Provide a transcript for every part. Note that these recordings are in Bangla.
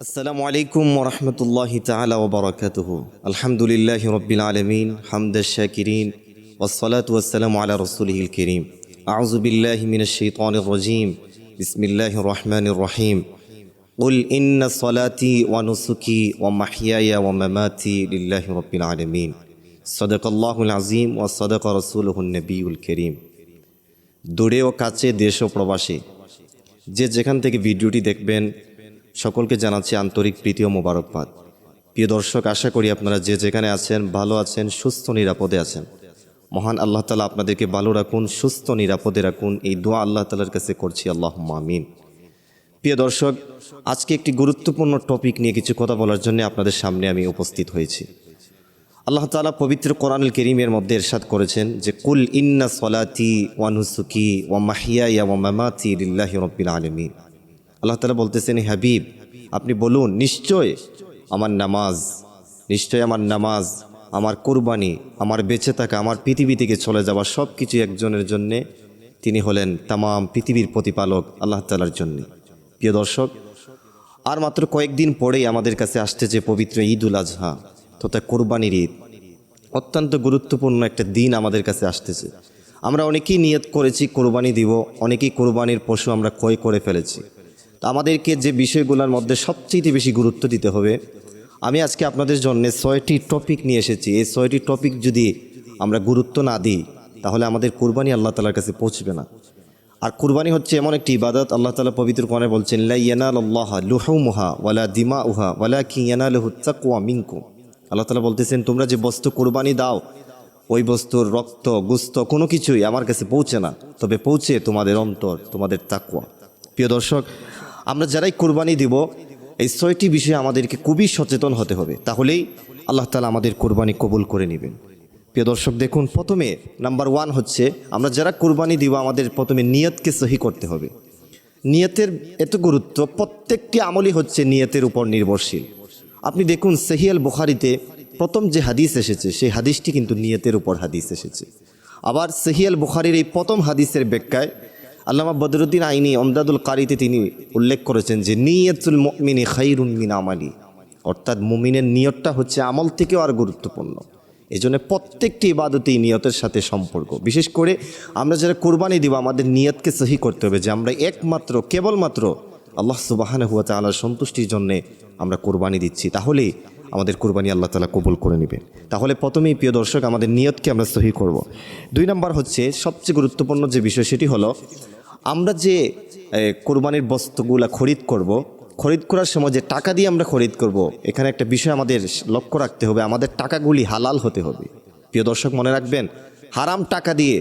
السلام عليكم ورحمة الله تعالى وبركاته الحمد لله رب العالمين حمد الشاكرين والصلاة والسلام على رسوله الكريم أعوذ بالله من الشيطان الرجيم بسم الله الرحمن الرحيم قل إن صلاتي ونسكي ومحياي ومماتي لله رب العالمين صدق الله العظيم وصدق رسوله النبي الكريم দূরে ও কাছে দেশ ও প্রবাসী যে যেখান থেকে ভিডিওটি দেখবেন সকলকে জানাচ্ছি আন্তরিক প্রীতি ও মোবারকবাদ। প্রিয় দর্শক, আশা করি আপনারা যে যেখানে আছেন, ভালো আছেন, সুস্থ, নিরাপদে আছেন। মহান আল্লাহ তালা আপনাদেরকে ভালো রাখুন, সুস্থ, নিরাপদে রাখুন। এই দোয়া আল্লাহ তালার কাছে করছি আল্লাহ মামিন প্রিয় দর্শক, আজকে একটি গুরুত্বপূর্ণ টপিক নিয়ে কিছু কথা বলার জন্য আপনাদের সামনে আমি উপস্থিত হয়েছি। আল্লাহ তালা পবিত্র কোরআনুল করিমের মধ্যে এরশাদ করেছেন যে, কুল ইন্না সলাতি ওয়ানুসুকি ওয়া মাহিয়া ইয়া ওয়া মামাতি লিল্লাহি রব্বিল আলমিন। আল্লাহ তালা বলতেছেন হাবিব, আপনি বলুন, নিশ্চয় আমার নামাজ, নিশ্চয় আমার নামাজ, আমার কোরবানি, আমার বেঁচে থাকা, আমার পৃথিবী থেকে চলে যাওয়া সব কিছু একজনের জন্যে তিনি হলেন তাম পৃথিবীর প্রতিপালক আল্লাহ তালার জন্যে। প্রিয় দর্শক, আর মাত্র কয়েকদিন পরেই আমাদের কাছে আসছে যে পবিত্র ঈদ উল আজহা, তথা কোরবানির ঈদ। অত্যন্ত গুরুত্বপূর্ণ একটা দিন আমাদের কাছে আসতেছে। আমরা অনেকেই নিয়ত করেছি কোরবানি দিব, অনেকেই কোরবানির পশু আমরা ক্রয় করে ফেলেছি। তো আমাদেরকে যে বিষয়গুলোর মধ্যে সবচেয়ে বেশি গুরুত্ব দিতে হবে, আমি আজকে আপনাদের জন্য ছয়টি টপিক নিয়ে এসেছি। এই ছয়টি টপিক যদি আমরা গুরুত্ব না দিই, তাহলে আমাদের কোরবানি আল্লাহ তালার কাছে পৌঁছবে না। আর কুরবানি হচ্ছে এমন একটি ইবাদত, আল্লাহ তালা পবিত্র কোরআনে বলছেন, লা ইয়ানাল আল্লাহ লুহুমুহা ওয়ালা দিমা উহা ওয়ালা কি ইয়ানালহু তাকওয়া মিনকুম। আল্লাহ তালা বলতেছেন, তোমরা যে বস্তু কোরবানি দাও, ওই বস্তুর রক্ত, গুস্ত, কোনো কিছুই আমার কাছে পৌঁছে না। তবে পৌঁছে তোমাদের অন্তর, তোমাদের তাকুয়া প্রিয় দর্শক আমরা যারাই কোরবানি দিব, এই ছয়টি বিষয়ে আমাদেরকে খুবই সচেতন হতে হবে। তাহলেই আল্লাহ তালা আমাদের কোরবানি কবুল করে নেবেন। প্রিয় দর্শক, দেখুন, প্রথমে নাম্বার ওয়ান হচ্ছে, আমরা যারা কোরবানি দিব, আমাদের প্রথমে নিয়তকে সহি করতে হবে। নিয়তের এত গুরুত্ব, প্রত্যেকটি আমলই হচ্ছে নিয়তের উপর নির্ভরশীল। আপনি দেখুন সেহিয়াল বুখারিতে প্রথম যে হাদিস এসেছে, সেই হাদিসটি কিন্তু নিয়তের উপর হাদিস এসেছে। আবার সেহিয়াল বুখারির এই প্রথম হাদিসের ব্যাখ্যায় আল্লামা বদরুদ্দিন আইনি অমদাদুল কারিতে তিনি উল্লেখ করেছেন যে, নিয়তুল মিনি খাইরুন মিন আমালি। অর্থাৎ মুমিনের নিয়তটা হচ্ছে আমল থেকেও আর গুরুত্বপূর্ণ। এই জন্য প্রত্যেকটি ইবাদতেই নিয়তের সাথে সম্পর্ক। বিশেষ করে আমরা যারা কোরবানি দিব, আমাদের নিয়তকে সহি করতে হবে যে, আমরা একমাত্র, কেবলমাত্র আল্লাহ সুবাহান হুয়া তালার সন্তুষ্টির জন্যে আমরা কোরবানি দিচ্ছি। তাহলেই আমাদের কুরবানি আল্লাহ তালা কবুল করে নেবেন তাহলে প্রথমেই প্রিয় দর্শক, আমাদের নিয়তকে আমরা সহি করব। দুই নম্বর হচ্ছে, সবচেয়ে গুরুত্বপূর্ণ যে বিষয় সেটি হলো, আমরা যে কোরবানির বস্তুগুলা খরিদ করব। খরিদ করার সময় যে টাকা দিয়ে আমরা খরিদ করব। এখানে একটা বিষয় আমাদের লক্ষ্য রাখতে হবে, আমাদের টাকাগুলি হালাল হতে হবে প্রিয় দর্শক, মনে রাখবেন, হারাম টাকা দিয়ে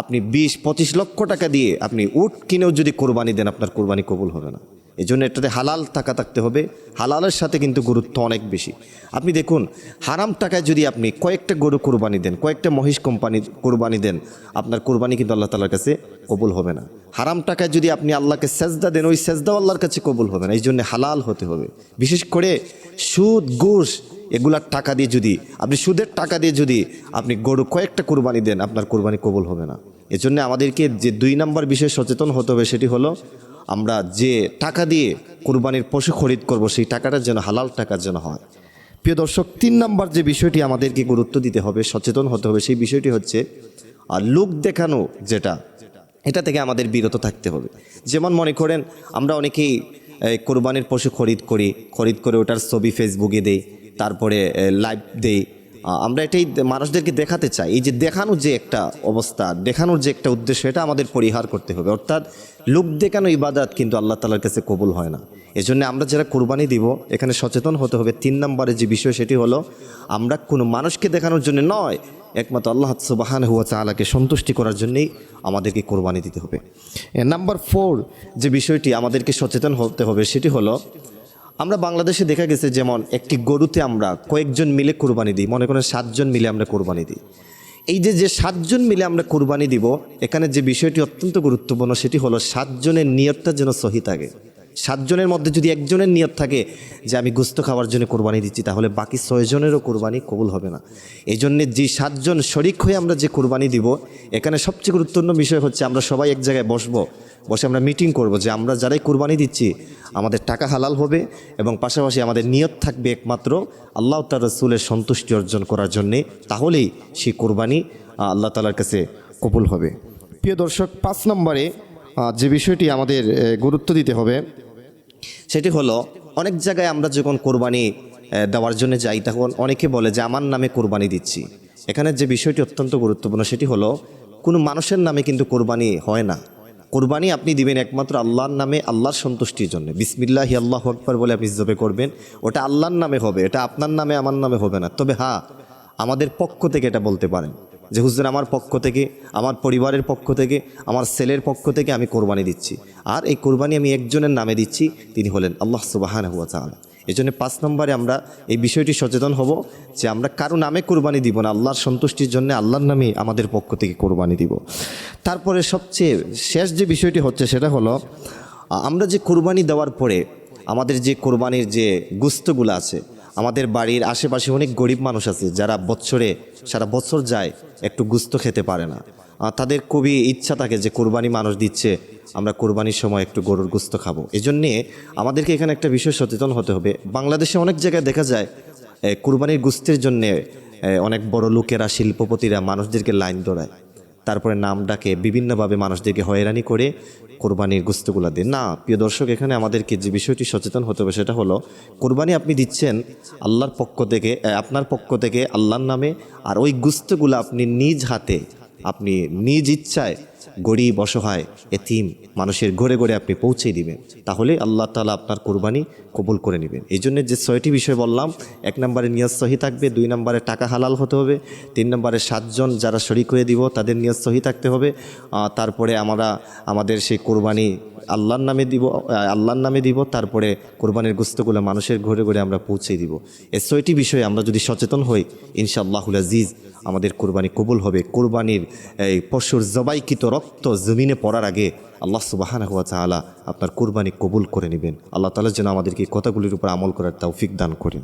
আপনি বিশ, পঁচিশ লক্ষ টাকা দিয়ে আপনি উট কিনেও যদি কোরবানি দেন, আপনার কোরবানি কবুল হবে না এই জন্য এটাতে হালাল টাকা থাকতে হবে। হালালের সাথে কিন্তু গুরুত্ব অনেক বেশি। আপনি দেখুন, হারাম টাকায় যদি আপনি কয়েকটা গরু কোরবানি দেন, কয়েকটা মহিষ কোম্পানি কোরবানি দেন, আপনার কোরবানি কিন্তু আল্লাহ তালার কাছে কবুল হবে না। হারাম টাকায় যদি আপনি আল্লাহকে সেজদা দেন, ওই সেজদাও আল্লাহর কাছে কবুল হবে না। এই জন্য হালাল হতে হবে। বিশেষ করে সুদ, ঘুষ, এগুলার টাকা দিয়ে যদি, আপনি সুদের টাকা দিয়ে যদি আপনি গরু কয়েকটা কোরবানি দেন, আপনার কোরবানি কবুল হবে না। এজন্য আমাদেরকে যে দুই নম্বর বিষয়ে সচেতন হতে হবে, সেটি হলো আমরা যে টাকা দিয়ে কোরবানির পশু খরিদ করব, সেই টাকাটা যেন, হালাল টাকার যেন হয়। প্রিয় দর্শক, তিন নম্বর যে বিষয়টি আমাদেরকে গুরুত্ব দিতে হবে, সচেতন হতে হবে, সেই বিষয়টি হচ্ছে আর লোক দেখানো যেটা, এটা থেকে আমাদের বিরত থাকতে হবে। যেমন মনে করেন, আমরা অনেকেই কোরবানির পশু খরিদ করি, খরিদ করে ওটার ছবি ফেসবুকে দেই, তারপরে লাইভ দেই আমরা এটাই মানুষদেরকে দেখাতে চাই। এই যে দেখানোর যে একটা অবস্থা, দেখানোর যে একটা উদ্দেশ্য, এটা আমাদের পরিহার করতে হবে। অর্থাৎ লোক দেখানো ইবাদাত কিন্তু আল্লাহ তালার কাছে কবুল হয় না? এজন্য আমরা যারা কোরবানি দিব, এখানে সচেতন হতে হবে। তিন নম্বরে যে বিষয়, সেটি হলো, আমরা কোনো মানুষকে দেখানোর জন্য নয়, একমাত্র আল্লাহ সুবাহান হুয়া চালাকে সন্তুষ্টি করার জন্যেই আমাদেরকে কোরবানি দিতে হবে। নাম্বার ফোর যে বিষয়টি আমাদেরকে সচেতন হতে হবে, সেটি হলো আমরা বাংলাদেশে দেখা গেছে যেমন একটি গরুতে আমরা কয়েকজন মিলে কোরবানি দিই, মনে করেন সাতজন মিলে আমরা কোরবানি দিই। এই যে যে সাতজন মিলে আমরা কোরবানি দিব, এখানে যে বিষয়টি অত্যন্ত গুরুত্বপূর্ণ, সেটি হলো সাতজনের নিয়তটা যেন সহি থাকে। সাতজনের মধ্যে যদি একজনের নিয়ত থাকে যে আমি গুস্ত খাওয়ার জন্য কোরবানি দিচ্ছি, তাহলে বাকি ছয়জনেরও কোরবানি কবুল হবে না। এই জন্যে যে সাতজন শরিক হয়ে আমরা যে কোরবানি দিব, এখানে সবচেয়ে গুরুত্বপূর্ণ বিষয় হচ্ছে আমরা সবাই এক জায়গায় বসবো, বসে আমরা মিটিং করব যে আমরা যারাই কোরবানি দিচ্ছি, আমাদের টাকা হালাল হবে এবং পাশাপাশি আমাদের নিয়ত থাকবে একমাত্র আল্লাহ তার রসুলের সন্তুষ্টি অর্জন করার জন্যে, তাহলেই সেই কোরবানি আল্লাহ তালার কাছে কবুল হবে। প্রিয় দর্শক, পাঁচ নম্বরে যে বিষয়টি আমাদের গুরুত্ব দিতে হবে সেটি হলো, অনেক জায়গায় আমরা যখন কোরবানি দেওয়ার জন্য যাই, তখন অনেকে বলে যে, আমার নামে কোরবানি দিচ্ছি। এখানে যে বিষয়টি অত্যন্ত গুরুত্বপূর্ণ, সেটি হলো, কোনো মানুষের নামে কিন্তু কোরবানি হয় না। কোরবানি আপনি দিবেন একমাত্র আল্লাহর নামে, আল্লাহর সন্তুষ্টির জন্য। বিসমিল্লাহ, আল্লাহ আকবর বলে আপনি জবে করবেন, ওটা আল্লাহর নামে হবে, এটা আপনার নামে, আমার নামে হবে না। তবে হ্যাঁ আমাদের পক্ষ থেকে এটা বলতে পারেন। যে হুজুর আমার পক্ষ থেকে, আমার পরিবারের পক্ষ থেকে, আমার ছেলের পক্ষ থেকে আমি কোরবানি দিচ্ছি। আর এই কোরবানি আমি একজনের নামে দিচ্ছি, তিনি হলেন আল্লাহ সুবাহান হুয়া তাআলা। এই জন্য পাঁচ নম্বরে আমরা এই বিষয়টি সচেতন হব যে আমরা কারও নামে কোরবানি দিব না, আল্লাহর সন্তুষ্টির জন্য আল্লাহর নামে আমাদের পক্ষ থেকে কোরবানি দিব। তারপরে সবচেয়ে শেষ যে বিষয়টি হচ্ছে সেটা হলো, আমরা যে কোরবানি দেওয়ার পরে আমাদের যে কোরবানির যে গুস্তগুলো আছে আমাদের বাড়ির আশেপাশে অনেক গরিব মানুষ আছে, যারা বছরে সারা বছর যায়, একটু গুস্ত খেতে পারে না। তাদের খুবই ইচ্ছা থাকে যে, কোরবানি মানুষ দিচ্ছে, আমরা কোরবানির সময় একটু গরুর গুস্ত খাব। এই জন্যে আমাদেরকে এখানে একটা বিষয় সচেতন হতে হবে। বাংলাদেশে অনেক জায়গায় দেখা যায় কোরবানির গুস্তের জন্যে অনেক বড় লোকেরা, শিল্পপতিরা মানুষদেরকে লাইন দৌড়ায়। তারপরে নাম ডাকে বিভিন্নভাবে মানুষদেরকে হয়রানি করে কোরবানির গুস্তগুলো দিয়ে। না, প্রিয় দর্শক, এখানে আমাদেরকে যে বিষয়টি সচেতন হতে হবে সেটা হলো, কোরবানি আপনি দিচ্ছেন আল্লাহর পক্ষ থেকে আপনার পক্ষ থেকে আল্লাহর নামে, আর ওই গুস্তগুলো আপনি নিজ হাতে, আপনি নিজ ইচ্ছায় গরিব, অসহায়, এতিম মানুষের ঘরে ঘরে আপনি পৌঁছে দিবেন। তাহলে আল্লাহ তালা আপনার কোরবানি কবুল করে নেবেন। এই জন্য যে ছয়টি বিষয় বললাম, এক নম্বরে নিয়ত সহি থাকবে, দুই নম্বরে টাকা হালাল হতে হবে, তিন নম্বরে সাতজন যারা শরিক হয়ে দিব, তাদের নিয়ত সহি থাকতে হবে। তারপরে আমরা, আমাদের সেই কোরবানি আল্লাহর নামে দিব আল্লাহর নামে দিব, তারপরে কোরবানির গুস্তগুলো মানুষের ঘরে ঘরে আমরা পৌঁছে দিব। এই ছয়টি বিষয়ে আমরা যদি সচেতন হই, ইনশাআল্লাহুল আজিজ আমাদের কোরবানি কবুল হবে। কোরবানির এই পশুর জবাইকৃত রক্ত জমিনে পড়ার আগে আল্লাহ সুবাহানা হুয়া চাহালা আপনার কোরবানি কবুল করে নেবেন। আল্লাহ তালা যেন আমাদেরকে কথাগুলির উপর আমল করার তৌফিক দান করেন।